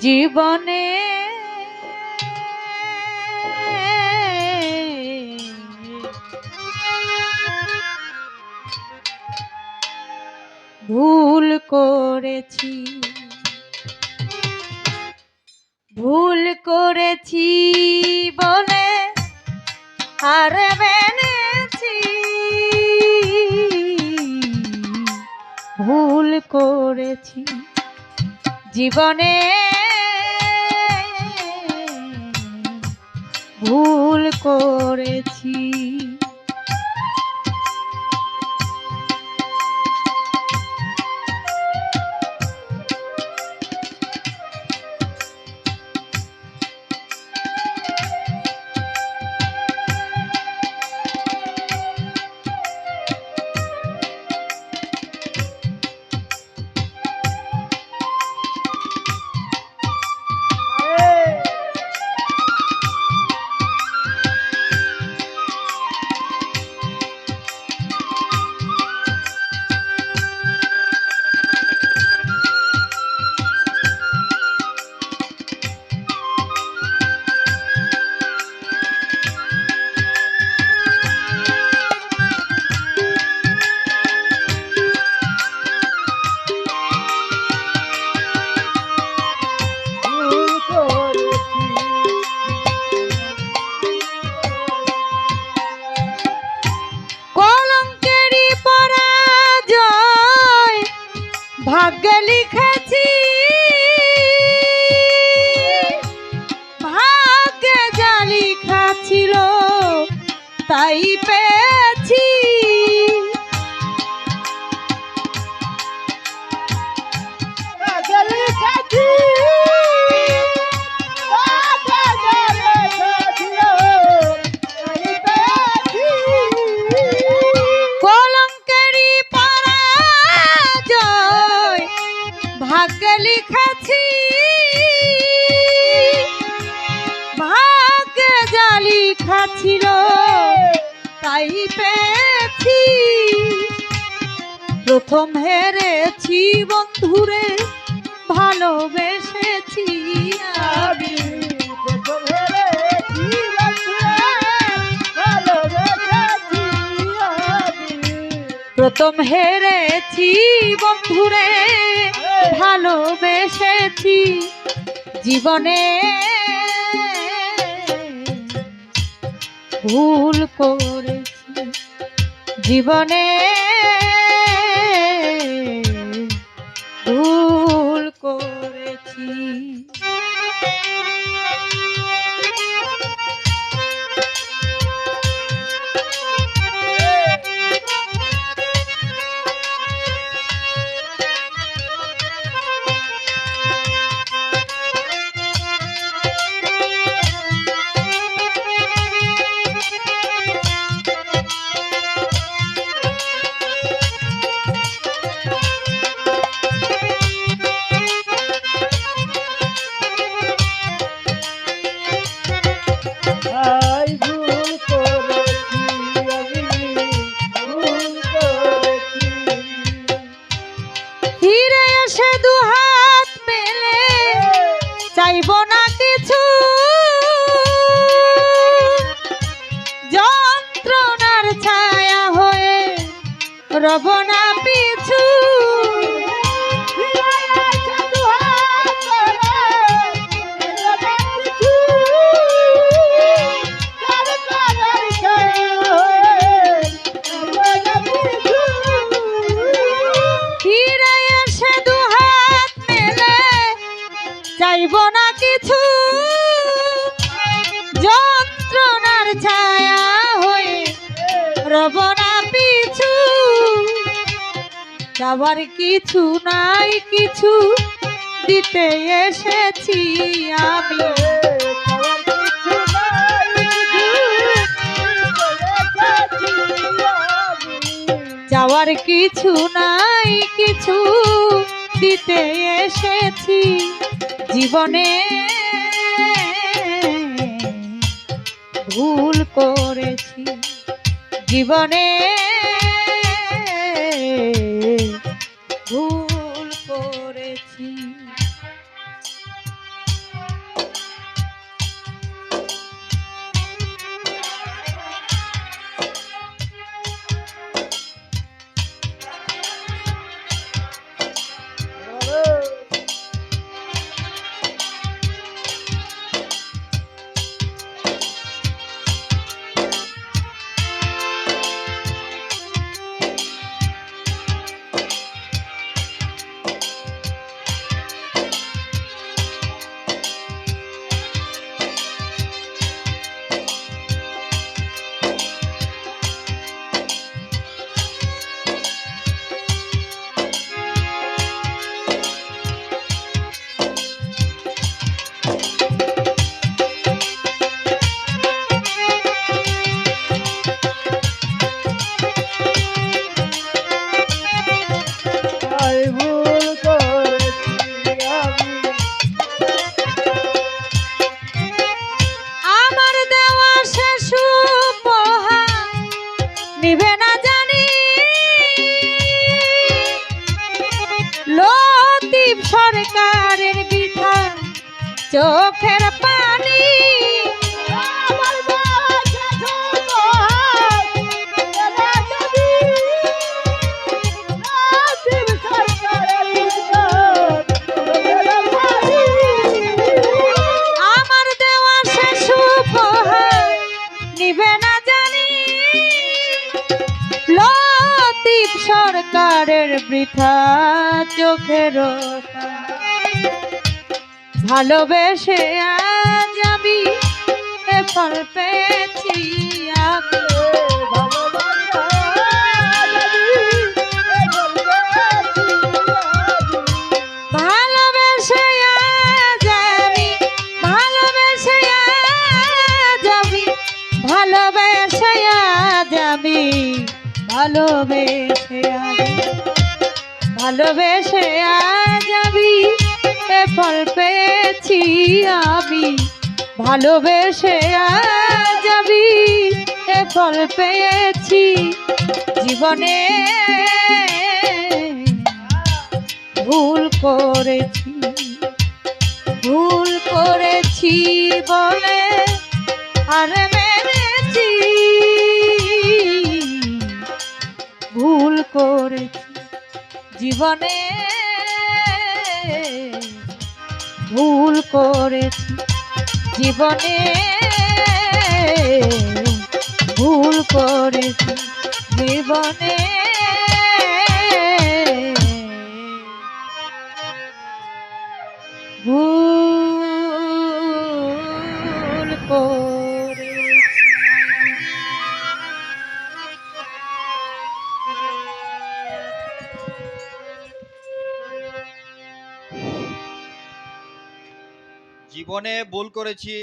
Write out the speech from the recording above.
জীবনে ভুল করেছি ভুল করেছি বলে আর মেনেছি ভুল করেছি জীবনে। ভুল করেছি। ভাগ্যে লিখেছি। ভাগ্যে লিখেছি। ভাগ্যে যা লিখা ছিল তাই পেয়েছি। প্রথম হেরেছি বন্ধুরে ভালোবেসেছি আমি। প্রথম হেরেছি প্রথম হেরেছি বন্ধুরে ভালোবেসেছি জীবনে। ভুল করেছি জীবনে। রব না পিছু। চাইব না কিছু। যন্ত্রণার ছায়া যাবার কিছু নাই, কিছু দিতে এসেছি আমি। যাওয়ার কিছু নাই, কিছু দিতে এসেছি জীবনে। ভুল করেছি জীবনে। ভুল সরকারের ইজ্জত এরা পারি আমার দেওয়া শেষ উপহার নিবে না জানি। লতিফ সরকারের বৃথা। ভালোবেসে আজ আমি এ ফল পেয়েছি ভালোবেসে আজ আমি ভালোবেসে ভালোবেসে আমি এ ফল পেয়েছি আমি। ভালোবেসে আমি এ ফল পেয়েছি জীবনে। ভুল করেছি ভুল করেছি বলে আর জীবনে ভুল করেছি। জীবনে ভুল করেছি। জীবনে ভুল করেছি জীবনে ভুল করেছি।